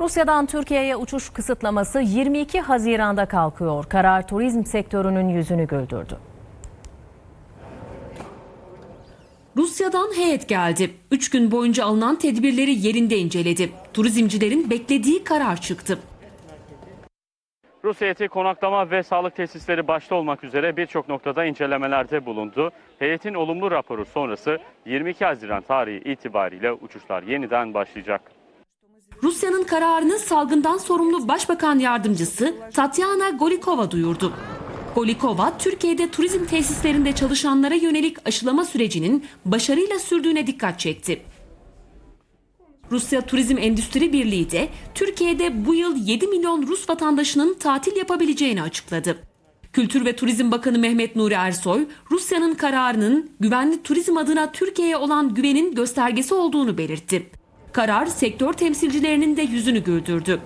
Rusya'dan Türkiye'ye uçuş kısıtlaması 22 Haziran'da kalkıyor. Karar turizm sektörünün yüzünü güldürdü. Rusya'dan heyet geldi. 3 gün boyunca alınan tedbirleri yerinde inceledi. Turizmcilerin beklediği karar çıktı. Rus heyeti konaklama ve sağlık tesisleri başta olmak üzere birçok noktada incelemelerde bulundu. Heyetin olumlu raporu sonrası 22 Haziran tarihi itibariyle uçuşlar yeniden başlayacak. Rusya'nın kararını salgından sorumlu Başbakan Yardımcısı Tatyana Golikova duyurdu. Golikova, Türkiye'de turizm tesislerinde çalışanlara yönelik aşılama sürecinin başarıyla sürdüğüne dikkat çekti. Rusya Turizm Endüstri Birliği de Türkiye'de bu yıl 7 milyon Rus vatandaşının tatil yapabileceğini açıkladı. Kültür ve Turizm Bakanı Mehmet Nuri Ersoy, Rusya'nın kararının güvenli turizm adına Türkiye'ye olan güvenin göstergesi olduğunu belirtti. Karar sektör temsilcilerinin de yüzünü güldürdü.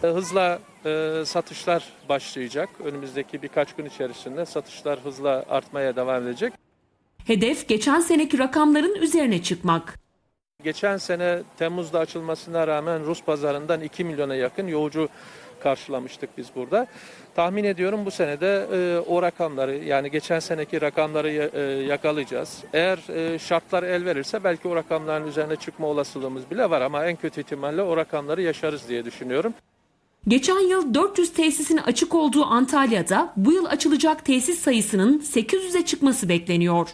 Hızla e, satışlar başlayacak. Önümüzdeki birkaç gün içerisinde satışlar hızla artmaya devam edecek. Hedef geçen seneki rakamların üzerine çıkmak. Geçen sene Temmuz'da açılmasına rağmen Rus pazarından 2 milyona yakın yolcu karşılamıştık biz burada. Tahmin ediyorum bu sene de e, o rakamları yani geçen seneki rakamları e, yakalayacağız. Eğer e, şartlar el verirse belki o rakamların üzerine çıkma olasılığımız bile var ama en kötü ihtimalle o rakamları yaşarız diye düşünüyorum. Geçen yıl 400 tesisin açık olduğu Antalya'da bu yıl açılacak tesis sayısının 800'e çıkması bekleniyor.